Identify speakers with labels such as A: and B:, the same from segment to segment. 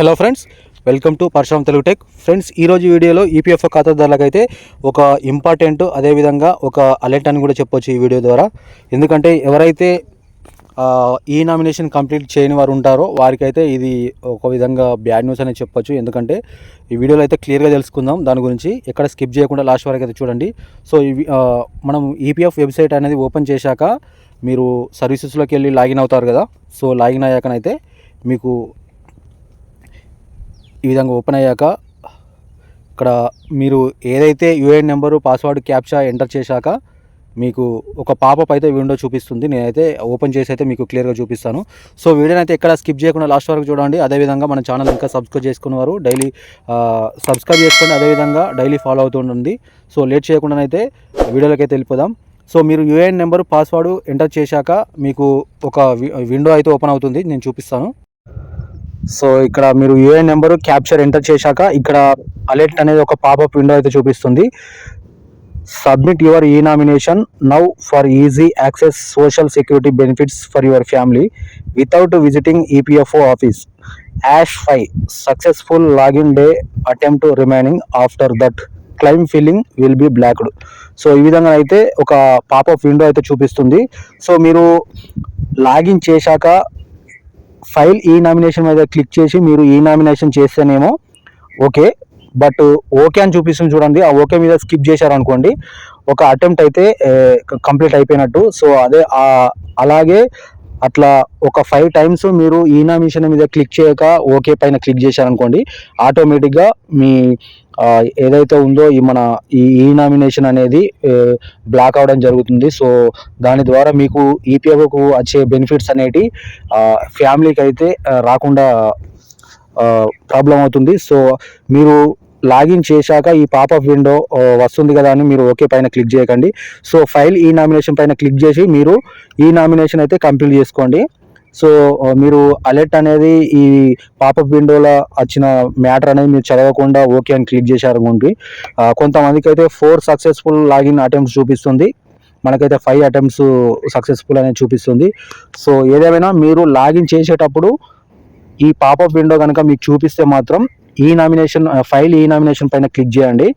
A: Hello friends welcome to Parashuram Telugu tech. Friends ఈరోజు వీడియోలో EPFO ఖాతాదారులకు అయితే ఒక ఇంపార్టెంట్ అదేవిధంగా ఒక అలర్ట్ అని కూడా చెప్పొచ్చు ఈ వీడియో ద్వారా. ఎందుకంటే ఎవరైతే ఈ నామినేషన్ కంప్లీట్ చేయని వారు ఉంటారో వారికైతే ఇది ఒక విధంగా బ్యాడ్ న్యూస్ అనేది చెప్పొచ్చు. ఎందుకంటే ఈ వీడియోలో అయితే క్లియర్గా తెలుసుకుందాం. దాని గురించి ఎక్కడ స్కిప్ చేయకుండా లాస్ట్ వరకు అయితే చూడండి. సో ఇవి మనం ఈపీఎఫ్ వెబ్సైట్ అనేది ఓపెన్ చేశాక మీరు సర్వీసెస్లోకి వెళ్ళి లాగిన్ అవుతారు కదా. సో లాగిన్ అయ్యాకనైతే మీకు ఈ విధంగా ఓపెన్ అయ్యాక ఇక్కడ మీరు ఏదైతే UAN number password captcha enter చేశాక మీకు ఒక పాపప్ అయితే విండో చూపిస్తుంది. నేనైతే ఓపెన్ చేసి అయితే మీకు క్లియర్గా చూపిస్తాను. సో వీడియోని అయితే ఎక్కడ స్కిప్ చేయకుండా లాస్ట్ వరకు చూడండి. అదేవిధంగా మన ఛానల్ ఇంకా సబ్స్క్రైబ్ చేసుకున్నవారు డైలీ సబ్స్క్రైబ్ చేసుకోండి. అదేవిధంగా డైలీ ఫాలో అవుతుండండి సో లేట్ చేయకుండానైతే వీడియోలోకి అయితే వెళ్ళిపోదాం. సో మీరు యూఏఎన్ నెంబర్ పాస్వర్డ్ ఎంటర్ చేశాక మీకు ఒక వి- విండో అయితే ఓపెన్ అవుతుంది. నేను చూపిస్తాను. సో ఇక్కడ మీరు యూఏఎన్ నెంబరు క్యాప్చర్ ఎంటర్ చేశాక ఇక్కడ అలర్ట్ అనేది ఒక పాపప్ విండో అయితే చూపిస్తుంది. Submit your e nomination now for easy access social security benefits for your family without visiting EPFO office as five successful login day attempt remaining after that claim filing will be blocked so ఈ విధంగా అయితే ఒక popup window అయితే చూపిస్తుంది. So మీరు login చేశాక file e nomination మీద click చేసి మీరు ఈ నామినేషన్ చేస్తేనేమో ఓకే. బట్ ఓకే అని చూపిస్తుంది చూడండి. ఆ ఓకే మీద స్కిప్ చేశారనుకోండి ఒక అటెంప్ట్ అయితే కంప్లీట్ అయిపోయినట్టు. సో అదే అలాగే అట్లా ఒక ఫైవ్ టైమ్స్ మీరు ఈ నామినేషన్ మీద క్లిక్ చేయక ఓకే పైన క్లిక్ చేశారనుకోండి ఆటోమేటిక్గా మీ ఏదైతే ఉందో ఈ మన ఈ ఈ నామినేషన్ అనేది బ్లాక్ అవడం జరుగుతుంది. సో దాని ద్వారా మీకు ఈపీఎఫ్కు వచ్చే బెనిఫిట్స్ అనేటి ఫ్యామిలీకి అయితే రాకుండా ప్రాబ్లం అవుతుంది. సో మీరు లాగిన్ చేశాక ఈ పాపప్ విండో వస్తుంది కదా అని మీరు ఓకే పైన క్లిక్ చేయకండి. సో ఫైల్ ఈ నామినేషన్ పైన క్లిక్ చేసి మీరు ఈ నామినేషన్ అయితే కంప్లీట్ చేసుకోండి. సో మీరు అలర్ట్ అనేది ఈ పాపప్ విండోలో వచ్చిన మ్యాటర్ అనేది మీరు చదవకుండా ఓకే అని క్లిక్ చేశారనుకోండి అనుకోండి. కొంతమందికి అయితే ఫోర్ సక్సెస్ఫుల్ లాగిన్ అటెంప్ట్స్ చూపిస్తుంది. మనకైతే ఫైవ్ అటెంప్ట్స్ సక్సెస్ఫుల్ అనేది చూపిస్తుంది. సో ఏదేమైనా మీరు లాగిన్ చేసేటప్పుడు ఈ పాపప్ విండో కనుక మీకు చూపిస్తే మాత్రం e nomination file e nomination పైన క్లిక్ చేయండి.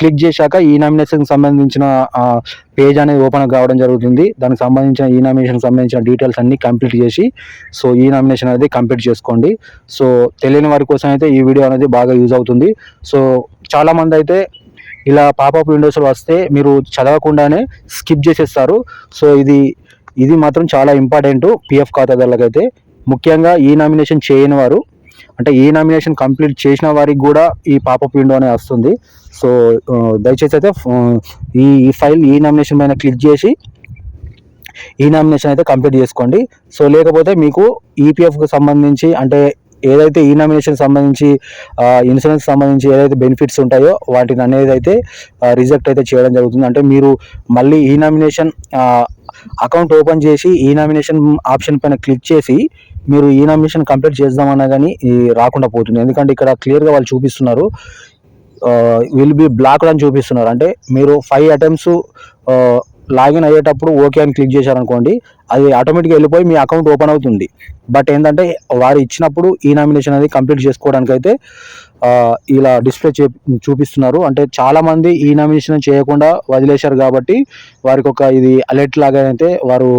A: క్లిక్ చేశాక ఈ నామినేషన్కి సంబంధించిన పేజ్ అనేది ఓపెన్ కావడం జరుగుతుంది. దానికి సంబంధించిన ఈ నామినేషన్కి సంబంధించిన డీటెయిల్స్ అన్ని కంప్లీట్ చేసి సో ఈ నామినేషన్ అనేది కంప్లీట్ చేసుకోండి. సో తెలియని వారి కోసం అయితే ఈ వీడియో అనేది బాగా యూజ్ అవుతుంది. సో చాలామంది అయితే ఇలా పాపప్ విండోస్లో వస్తే మీరు చదవకుండానే స్కిప్ చేసేస్తారు. సో ఇది ఇది మాత్రం చాలా ఇంపార్టెంట్ పిఎఫ్ ఖాతాదారులకైతే. ముఖ్యంగా ఈ నామినేషన్ చేయని వారు అంటే ఈ నామినేషన్ కంప్లీట్ చేసిన వారికి కూడా ఈ పాపప్ విండో అనేది వస్తుంది. సో దయచేసి అయితే ఈ ఈ ఫైల్ ఈ నామినేషన్ పైన క్లిక్ చేసి ఈ నామినేషన్ అయితే కంప్లీట్ చేసుకోండి. సో లేకపోతే మీకు ఈపీఎఫ్కి సంబంధించి అంటే ఏదైతే ఈ నామినేషన్ సంబంధించి ఇన్సూరెన్స్ సంబంధించి ఏదైతే బెనిఫిట్స్ ఉంటాయో వాటిని అనేది అయితే రిజెక్ట్ అయితే చేయడం జరుగుతుంది. అంటే మీరు మళ్ళీ ఈ నామినేషన్ అకౌంట్ ఓపెన్ చేసి ఈ నామినేషన్ ఆప్షన్ పైన క్లిక్ చేసి మీరు ఈ నామినేషన్ కంప్లీట్ చేద్దామన్నా కానీ రాకుండా పోతుంది. ఎందుకంటే ఇక్కడ క్లియర్గా వాళ్ళు చూపిస్తున్నారు. విల్ బి బ్లాక్ అని చూపిస్తున్నారు. అంటే మీరు ఫైవ్ అటెంప్ట్స్ లాగిన్ అయ్యేటప్పుడు ఓకే అని క్లిక్ చేశారనుకోండి అది ఆటోమేటిక్గా వెళ్ళిపోయి మీ అకౌంట్ ఓపెన్ అవుతుంది. బట్ ఏంటంటే వారు ఇచ్చినప్పుడు ఈ నామినేషన్ అనేది కంప్లీట్ చేసుకోవడానికి అయితే ఇలా డిస్ప్లే చే చూపిస్తున్నారు. అంటే చాలామంది ఈ నామినేషన్ చేయకుండా వదిలేశారు కాబట్టి వారికి ఒక ఇది అలర్ట్ లాగా అయితే వారు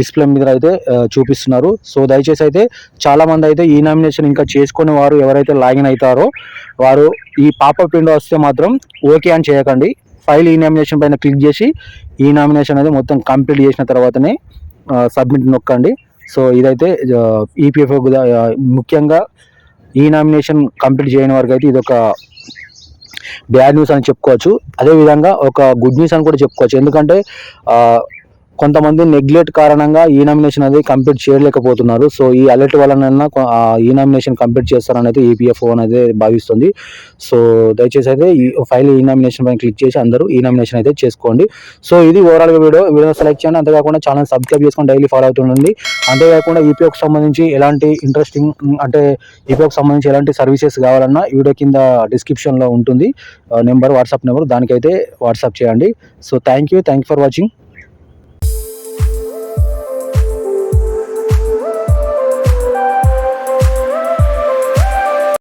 A: డిస్ప్లే మీద అయితే చూపిస్తున్నారు. సో దయచేసి అయితే చాలామంది అయితే ఈ నామినేషన్ ఇంకా చేసుకునే వారు ఎవరైతే లాగిన్ అవుతారో వారు ఈ పాపప్ విండో వస్తే మాత్రం ఓకే అని చేయకండి. ఫైల్ ఈ నామినేషన్ పైన క్లిక్ చేసి ఈ నామినేషన్ అనేది మొత్తం కంప్లీట్ చేసిన తర్వాతనే సబ్మిట్ నొక్కండి. సో ఇదైతే ఈపీఎఫ్ ముఖ్యంగా ఈ నామినేషన్ కంప్లీట్ చేయని వారికి అయితే ఇది ఒక బ్యాడ్ న్యూస్ అని చెప్పుకోవచ్చు. అదేవిధంగా ఒక గుడ్ న్యూస్ అని కూడా చెప్పుకోవచ్చు. ఎందుకంటే కొంతమంది నెగ్లెక్ట్ కారణంగా ఈ నామినేషన్ అనేది కంప్లీట్ చేయలేకపోతున్నారు. సో ఈ అలర్ట్ వలన ఈ నామినేషన్ కంప్లీట్ చేస్తారనేది ఈపీఎఫ్ ఈపీఎఫ్ఓ అనేది భావిస్తుంది. సో దయచేసి అయితే ఈ ఫైల్ ఈ నామినేషన్ పైన క్లిక్ చేసి అందరూ ఈ నామినేషన్ అయితే చేసుకోండి. సో ఇది ఓవరాల్గా వీడియో. వీడియో సెలెక్ట్ చేయండి. అంతేకాకుండా ఛానల్ సబ్స్క్రైబ్ చేసుకొని డైలీ ఫాలో అవుతుండండి. అంతేకాకుండా ఈపీఎఫ్కి సంబంధించి ఎలాంటి ఇంట్రెస్టింగ్ అంటే ఈపీఎఫ్కి సంబంధించి ఎలాంటి సర్వీసెస్ కావాలన్నా వీడియో కింద డిస్క్రిప్షన్లో ఉంటుంది. నెంబర్ వాట్సాప్ నెంబర్ దానికైతే వాట్సాప్ చేయండి. So thank you thank for watching